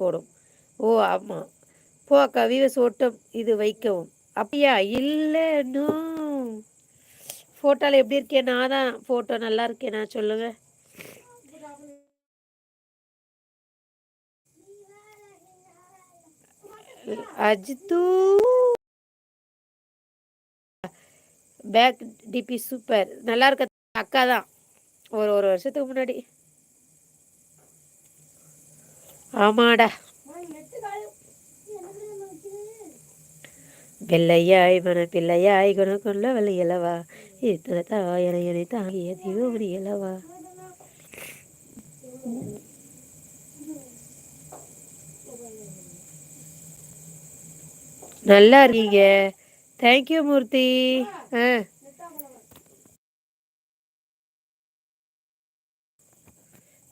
போடும். ஓ ஆமாம் போ அக்கா விவஸ் ஓட்டம் இது வைக்கவும். அப்படியா? இல்லை இன்னும் ஃபோட்டோவில் எப்படி இருக்கேன் நான் தான் ஃபோட்டோ நல்லா இருக்கேன் நான் சொல்லுங்கள் அஜித்து. Back DP super. நல்லா இருக்க? அக்கா தான். ஒரு ஒரு வருஷத்துக்கு முன்னாடி. ஆமாடா. வெள்ளையாய் மன பிள்ளையாய் குணக்குள்ள இலவா இத்தனை தாயனை என்னை தாங்கிய தீவோமணி இலவா நல்லா இருக்கீங்க. Thank you Murthy. ஆ.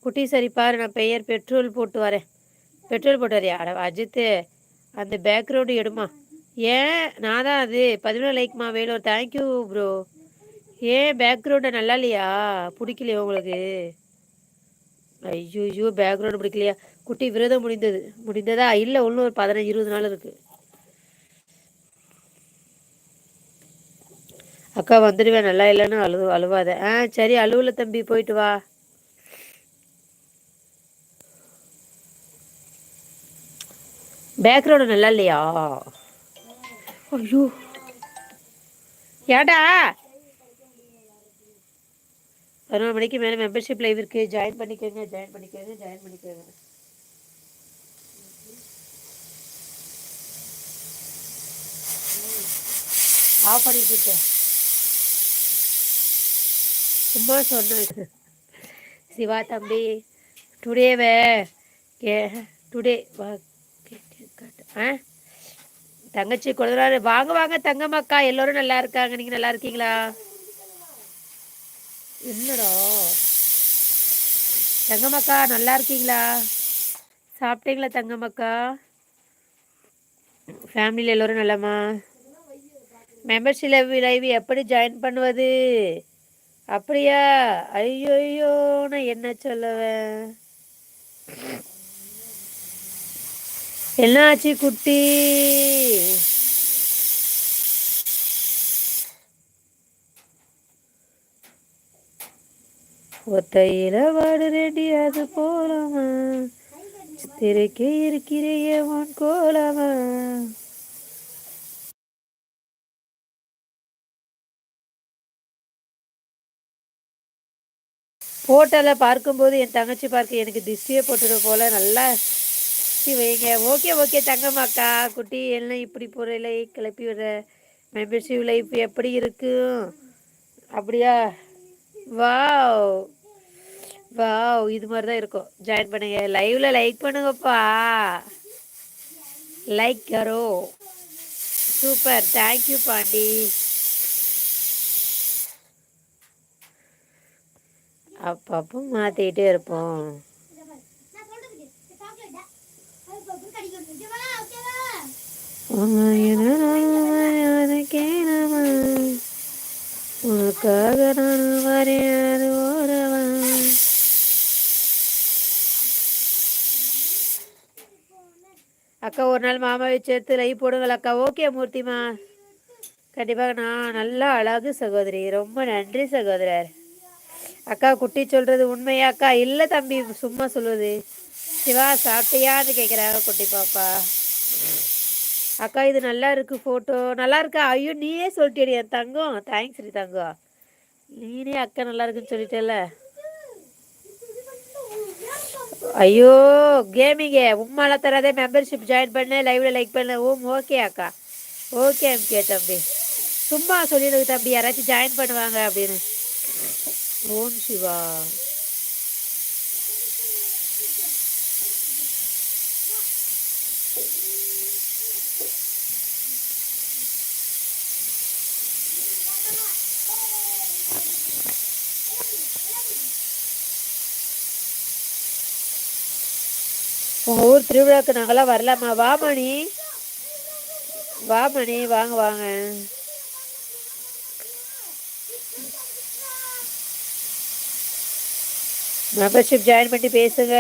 குட்டி சரி பாரு நான் பெயர் பெட்ரோல் போட்டு வரேன். பெட்ரோல் போட்டாரியா அட அஜித்து. அந்த பேக்ரவுண்டு எடுமா. ஏன்? நான் தான் அது. பதினொன்று லைக்மா வேலூர் தேங்க்யூ ப்ரோ ஏன் பேக்ரவுண்டை நல்லா இல்லையா? பிடிக்கலையா உங்களுக்கு? ஐயோ ஐயோ பேக்ரவுண்டு பிடிக்கலையா? குட்டி விரதம் முடிந்தது. முடிந்ததா? இல்லை ஒன்றும் ஒரு பதினஞ்சு இருபது நாள் இருக்குது அக்கா வந்துடுவேன். நல்லா இல்லைன்னு அழு அழுவாத. ஆ சரி அழுவல தம்பி போயிட்டு வா. பேக்ரவுண்டு நல்லா இல்லையா? ஐயோ. ஏடா பதினொரு மணிக்கு மேலே மெம்பர்ஷிப் லைவ் இருக்கு. ஜாயின் பண்ணிக்கோங்க ஜாயின் பண்ணிக்கோங்க ஜாயின் பண்ணிக்கோங்க. ஆஃப் பண்ணிட்டு சும்மா சொன்னேன். சிவா தம்பி டுடேவே கே டுடே ஆ? தங்கச்சி குழந்தை வாங்க வாங்க தங்கம்மாக்கா. எல்லோரும் நல்லா இருக்காங்க. நீங்கள் நல்லா இருக்கீங்களா? என்னடா? தங்கம்மாக்கா நல்லா இருக்கீங்களா? சாப்பிட்டீங்களா தங்கம்மாக்கா? ஃபேமிலியில் எல்லோரும் நல்லம்மா மெம்பர்ஷிப் லைவ் எப்படி ஜாயின் பண்ணுவது? அப்படியா? ஐயோ ஐயோ நான் என்ன என்னாச்சு குட்டி? ஒத்தையில வாடுறேண்டி அது போலமா? சித்திரைக்கு இருக்கிறையே உன் கோலமா? ஃபோட்டோவில் பார்க்கும்போது என் தங்கச்சி பார்க்க எனக்கு திஷ்டியே போட்டுடும் போல நல்லா வைங்க. ஓகே ஓகே தங்கம்மாக்கா. குட்டி எல்லாம் இப்படி போகிற கிளப்பி விடுற மெம்பர்ஷிப் லைஃப் எப்படி இருக்கும் அப்படியா? வாவ். வாவ் இது மாதிரி தான் இருக்கும். ஜாயின் பண்ணுங்க. லைவ்ல லைக் பண்ணுங்கப்பா. லைக் கரோ சூப்பர் தேங்க்யூ பாண்டி. அப்பப்போ மாற்றிக்கிட்டே இருப்போம். உனக்காக நான் வரையாது ஓரவன் அக்கா ஒரு நாள் மாமாவை சேர்த்து லை போடுங்கள் அக்கா. ஓகே மூர்த்திமா. கண்டிப்பாக நான் நல்லா அழகு சகோதரி. ரொம்ப நன்றி சகோதரர். அக்கா குட்டி சொல்கிறது உண்மையா அக்கா? இல்லை தம்பி சும்மா சொல்லுது. சிவா சாப்பிட்டியான்னு கேட்குறாங்க குட்டி பாப்பா. அக்கா இது நல்லா இருக்கு ஃபோட்டோ நல்லா இருக்கா ஐயோ நீயே சொல்லிட்டேடி என் தங்கம். தேங்க்ஸ் ரீ தங்கம். நீனே அக்கா நல்லா இருக்குன்னு சொல்லிட்டேல ஐயோ கேமிங்கே உம்மால தராதே மெம்பர்ஷிப் ஜாயின் பண்ணு லைவ்ல லைக் பண்ணு. ஓம் ஓகே அக்கா. ஓகே எம்கே தம்பி. சும்மா சொல்லிடுது தம்பி. யாராச்சும் ஜாயின் பண்ணுவாங்க அப்படின்னு. ஓம் சிவா. உங்கள் ஊர் திருவிழாக்கு நாங்களாம் வரலாமா? வா மணி. வா மணி வாங்க வாங்க. மெம்பர்ஷிப் ஜாயின் பண்ணி பேசுங்க.